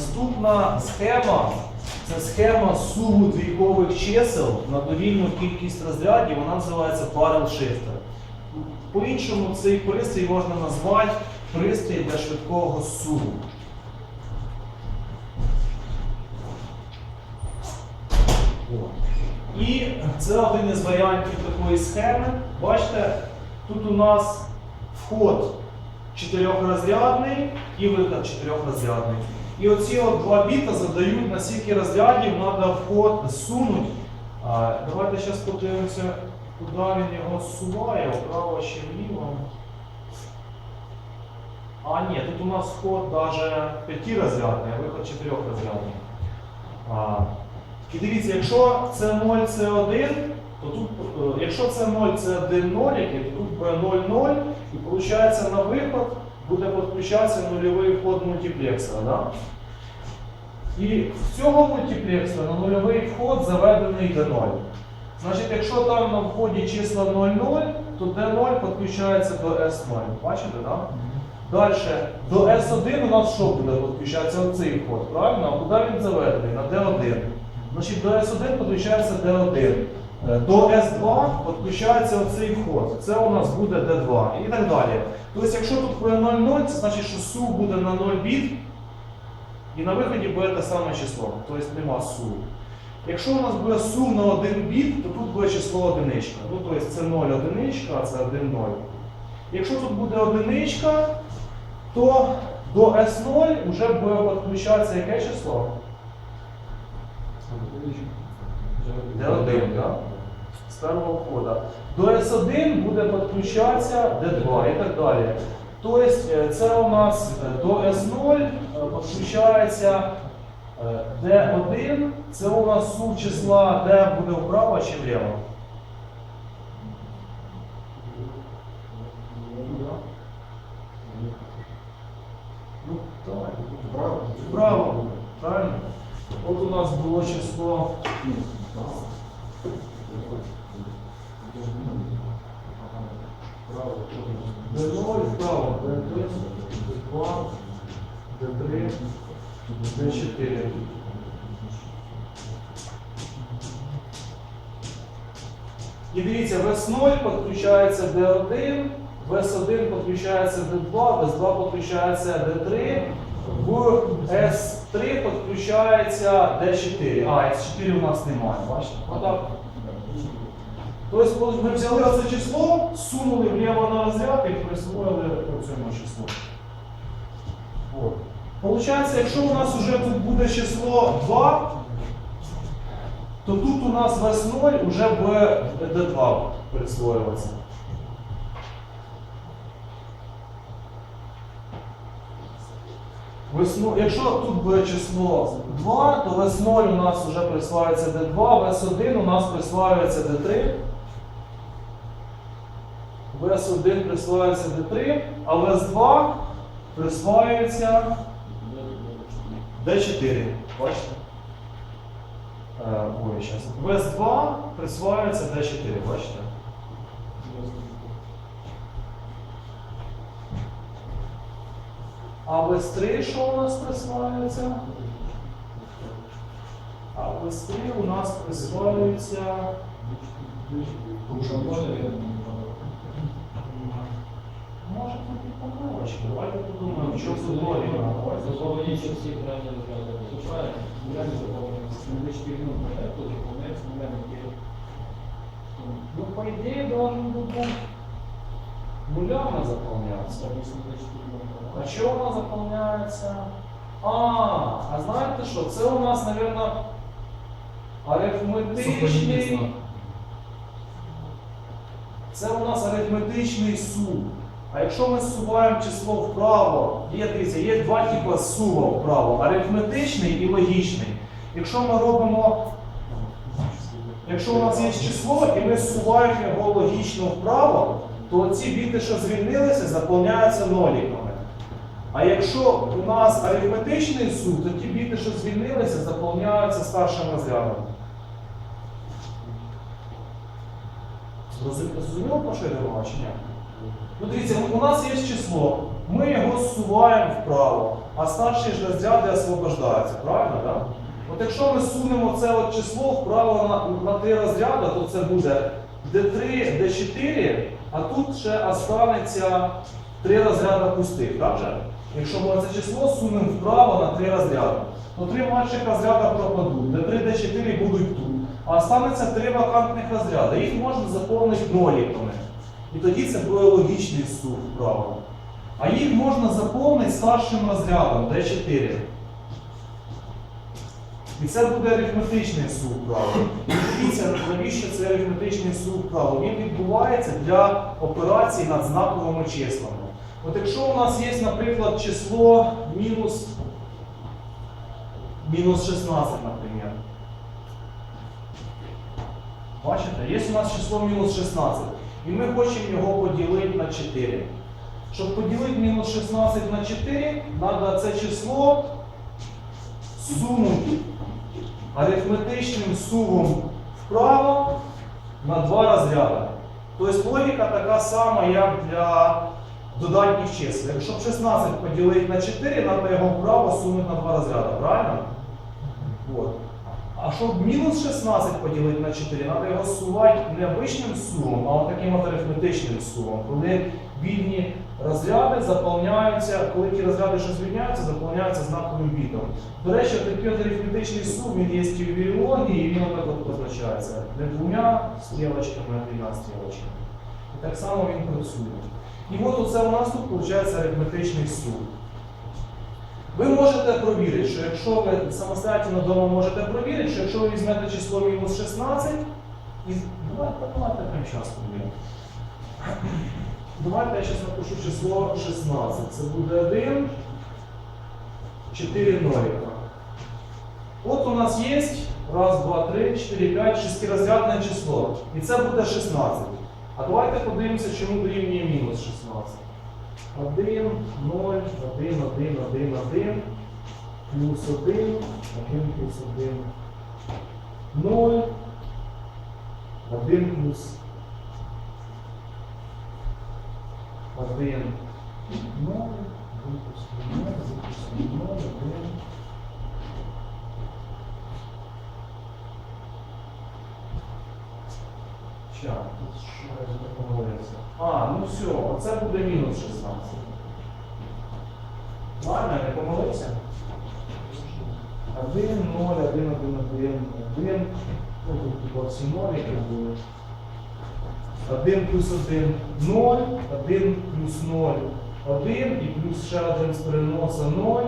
Наступна схема це схема суму двійкових чисел на довільну кількість розрядів, вона називається Barrel Shifter. По-іншому цей пристрій можна назвати пристрій для швидкого суму. І це один із варіантів такої схеми. Бачите, тут у нас вход чотирьохрозрядний і виход чотирьохрозрядний. І оці от два біта задають, на скільки розрядів треба вход сунути. Давайте зараз подивимося, куди він його суває, вправо чи вліво. А, ні, тут у нас вход навіть п'ятирозрядний, а виход чотирьохрозрядний. І дивіться, якщо це 0, це 1, то тут, е, якщо це 0, це 1 нолік, то тут буде 0, 0, і виходить на виход буде підключатися нульовий вход мультиплексора. Да? І в цього мультиплексора на нульовий вход заведений D0. Значить, якщо там на вході числа 0,0, то D0 підключається до S0. Бачите, так? Да? Далі, до S1 у нас що буде підключатися оцей вход, правильно? А куди він заведений? На D1. Значить, до S1 підключається D1. Е, До S2 підключається оцей вход. Це у нас буде D2 і так далі. Тобто, якщо тут буде 0,0, це значить, що су буде на 0 біт, і на виході буде те саме число. Тобто нема су. Якщо у нас буде сум на 1 біт, то тут буде число одиничка. Ну, тобто це 0 одиничка, а це 1 0. Якщо тут буде одиничка, то до S0 вже буде підключатися яке число? D1, так? Першого входу. До S1 буде підключатися D2 і так далі. Тобто е, це у нас е, до S0 е, підключається е, D1, це у нас сув числа D буде вправо чи вліво? Ну. Вправо, правильно? От у нас було число D0 вправо, D1, D2, D3, D4. І дивіться, в S0 підключається D1, в S1 підключається D2, в S2 підключається D3, в S3 підключається D4. А, S4 у нас немає, бачите? Отак. Тобто, коли ми взяли це число, сунули вліво на розряд і присвоїли цьому числу. От. Получається, якщо у нас вже тут буде число 2, то тут у нас в S0 вже буде D2 присвоюватися. Весно, якщо тут буде число 2, то в S0 у нас вже присваюється D2, в S1 у нас присваюється D3. В S1 присваюється D3, а в S2 присваюється D4. Бачите? Е, ой, зараз. В S2 присваюється D4, бачите? А в S3 що у нас присваюється? А в S3 у нас присваюється. Може тут і. Давайте подумаємо, що тут логіка. Заповнені всі крайні розгляди. Звичайно, реально заповнені. Ми 4 минути проекту, заповняється момент, Ну, по ідеї, должен бути нулями заповнятися. А що вона заповняється? А, а знаєте що? Це у нас, мабуть, арифметичний. Це у нас арифметичний сув. А якщо ми суваємо число вправо, є дивіться, є два типи сува вправо: арифметичний і логічний. Якщо ми робимо, якщо у нас є число і ми суваємо його логічно вправо, то ці біти, що звільнилися, заповняються ноліками. А якщо у нас арифметичний суд, то ті біти, що звільнилися, заповняються старшим розрядом. Зрозуміло, про що я говорю, чи ні? Ну дивіться, у нас є число ми його зсуваємо вправо, а старші ж розряди освобождаються, правильно? Да? От якщо ми сунемо це от число вправо на, на 3 розряди, то це буде D3, D4, а тут ще останеться 3 розряди пустих, так же? Якщо ми це число сунемо вправо на 3 розряди, то 3 менших розряди пропадуть, D3, D4 будуть тут. А останеться 3 вакантних розряди. Їх можна заповнити ноліками. І тоді це буде логічний сув вправо. А їх можна заповнити старшим розрядом D4. І це буде арифметичний сув вправо. І дивіться, навіщо це арифметичний сув вправо? Він відбувається для операцій над знаковими числами. От якщо у нас є, наприклад, число мінус, мінус 16, наприклад. Бачите, є у нас число мінус 16. І ми хочемо його поділити на 4. Щоб поділити мінус 16 на 4, треба це число сунути арифметичним сувом вправо на два розряди. Тобто логіка така сама, як для додатніх чисел. Якщо 16 поділити на 4, треба його вправо сунути на два розряди, правильно? От. А щоб мінус 16 поділити на 4, треба його сувати не обичним сумом, а таким от арифметичним сумом. Коли вільні розряди заповняються, коли ті розряди, що звільняються, заповняються знаковим бітом. До речі, такий арифметичний сум, він є в біології, і він отак от позначається. Не двома стрілочками, а двома стрілочками. І так само він працює. І от оце у нас тут виходить арифметичний сум. Ви можете провірити, що якщо ви самостоятельно вдома можете провірити, що якщо ви візьмете число мінус 16, і давайте, давайте прямо зараз провіримо. Давайте я зараз напишу число 16. Це буде 1, 4 ноліка. От у нас є раз, два, три, 4, 5, шестирозрядне число. І це буде 16. А давайте подивимося, чому дорівнює мінус 16. 1, 0, 1, 1, 1, 1, плюс 1, 1 плюс 1, 0, 1 плюс 1, 0, 1 плюс 1, 0, 1 плюс 0, 1. Ща, А, ну все, оце буде мінус 16. Ладно, не помилився? 1, 0, 1, 1, 1, 1. Ну, тут типа всі нолики були. 1 плюс 1 0, 1 плюс 0 1 і плюс ще один з переноса 0.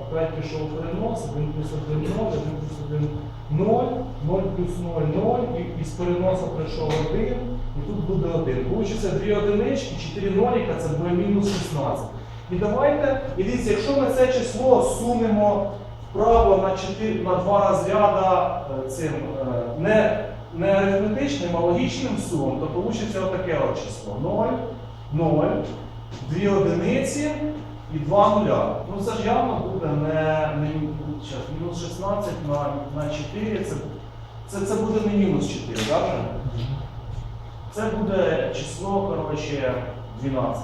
Опять пішов перенос, 1 плюс 1 0, 1 плюс 1 0, 0 плюс 0 0, і із переноса прийшов 1, і тут буде 1. Получиться 2 одинички, 4 ноліка, це буде мінус 16. І давайте, і дивіться, якщо ми це число сунемо вправо на 4, на 2 розряда е, цим е, не, не арифметичним, а логічним сумом, то вийде отаке от число. 0, 0, 2 одиниці і 2 нуля. Ну це ж явно буде не, не щас, мінус 16 на, на 4, це, це, це буде не мінус 4, так? Це буде число, коротше, 12.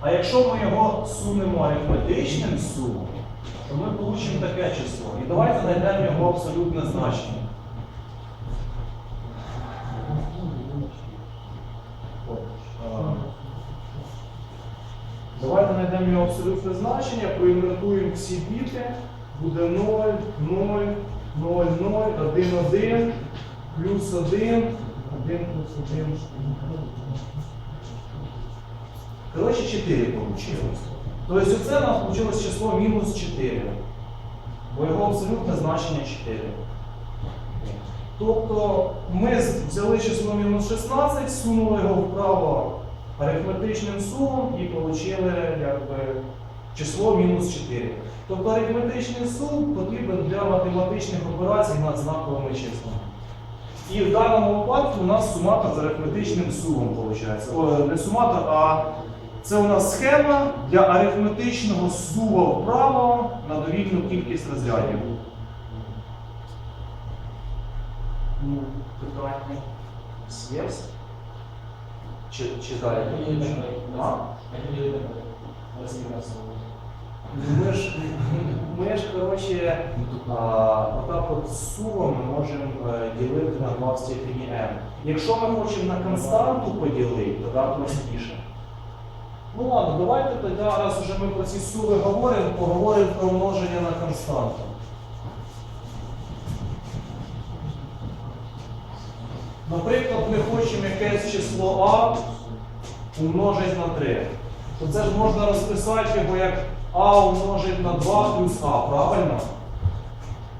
А якщо ми його сунемо арифметичним сумом, то ми получимо таке число. І давайте знайдемо його абсолютне значення. Давайте знайдемо його абсолютне значення, проінвертуємо всі біти. Буде 0, 0, 0, 0, 1, 1, плюс 1, 1 плюс 1. Коротше, 4 получилось. Тобто це у нас вийшло число мінус 4. Бо його абсолютне значення 4. Тобто ми взяли число мінус 16, сунули його вправо арифметичним сумом і отримали число мінус 4. Тобто арифметичний сум потрібен для математичних операцій над знаковими числами. І в даному випадку у нас суматор з арифметичним сумом виходить. О, не суматор, а це у нас схема для арифметичного сува вправо на довільну кількість розрядів. Ну, питання є? Чи, чи далі? А? Ну, Ми ж, коротше, отак от суму ми можемо е, ділити на 2 в степені m. Якщо ми хочемо на константу поділити, то так простіше. Ну ладно, давайте тоді, раз вже ми про ці суми говоримо, поговоримо про множення на константу. Наприклад, ми хочемо якесь число а умножити на 3. То це ж можна розписати його як а умножить на 2 плюс а, правильно?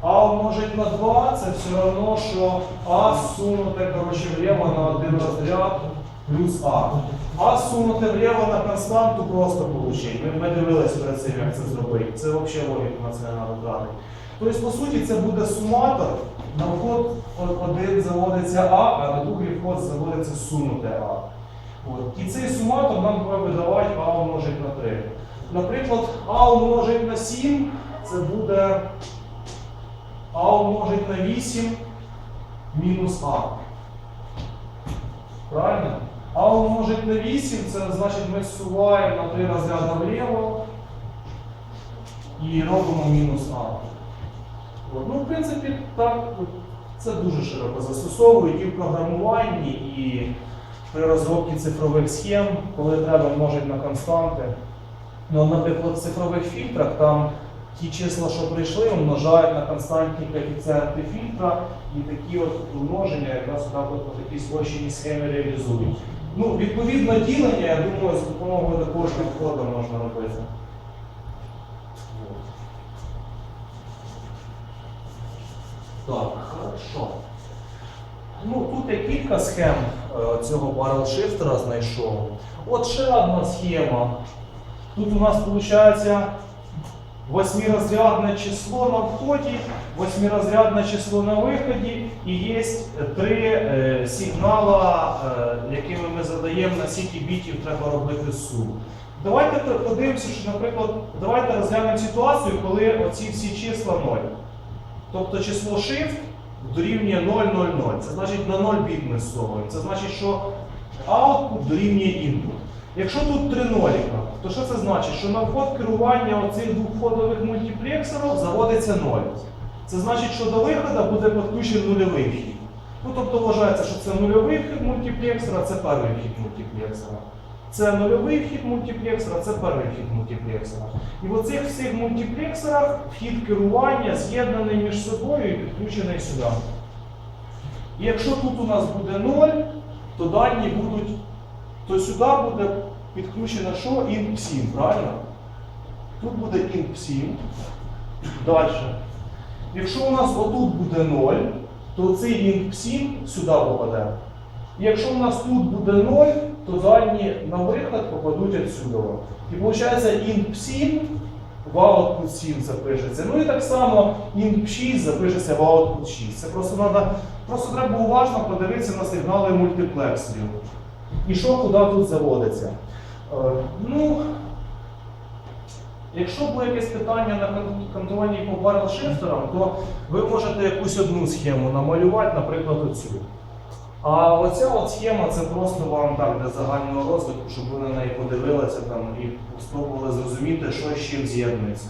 А умножить на 2 це все одно, що а сунуте коротше, вліво на один розряд плюс а. А сунуте вліво на константу просто получить. Ми, ми дивилися перед цим, як це зробити. Це взагалі логіку на це. Тобто, по суті, це буде суматор. На вход один заводиться А, а на другий вход заводиться сунуте А. От. І цей суматор нам буде видавати А умножить на 3. Наприклад, А умножить на 7 це буде А умножить на 8 мінус А. Правильно? А умножить на 8 це значить ми зсуваємо на 3 розряди вліво і робимо мінус А. От. Ну, в принципі, так, це дуже широко застосовують і в програмуванні, і при розробці цифрових схем, коли треба множити на константи. Ну, наприклад, в цифрових фільтрах там ті числа, що прийшли, умножають на константні коефіцієнти фільтра, і такі от множення якраз так от по такій спрощеній схемі реалізують. Ну, відповідно ділення, я думаю, з допомогою такого ж підходу можна робити. Так, хорошо. Ну, тут я кілька схем е, цього баррel шифтера знайшов. От ще одна схема. Тут у нас виходить восьмирозрядне число на вході, восьмирозрядне число на виході, і є три е, сигнала, е, якими ми задаємо, на скільки бітів треба робити сум. Давайте подивимося, що, наприклад, давайте розглянемо ситуацію, коли оці всі числа 0. Тобто число shift дорівнює 0,00. Це значить на 0 біт ми зсовуємо. Це значить, що output дорівнює input. Якщо тут три ноліка, то що це значить? Що на вход керування оцих двохходових мультиплексорів заводиться 0. Це значить, що до виходу буде підключений нульовий вхід. Ну, тобто вважається, що це нульовий вхід мультиплексора, це перший вхід мультиплексора. Це нульовий вхід мультиплексора, це перший вхід мультиплексора. І в оцих всіх мультиплексорах вхід керування з'єднаний між собою і підключений сюди. І якщо тут у нас буде 0, то дані будуть, то сюди буде підключено що? int 7, правильно? Тут буде int 7. Далі. Якщо у нас отут буде 0, то цей int 7 сюди попаде. І якщо у нас тут буде 0, то дані на виход попадуть відсюди. І виходить int 7 в output 7 запишеться. Ну і так само int 6 запишеться в output 6. Це просто треба, просто уважно подивитися на сигнали мультиплексорів. І що куди тут заводиться. Е, ну, Якщо було якесь питання на контрольній по баррел-шифтерам, то ви можете якусь одну схему намалювати, наприклад, оцю. А оця от схема це просто вам так для загального розвитку, щоб ви на неї подивилися там і спробували зрозуміти, що з чим з'єднується.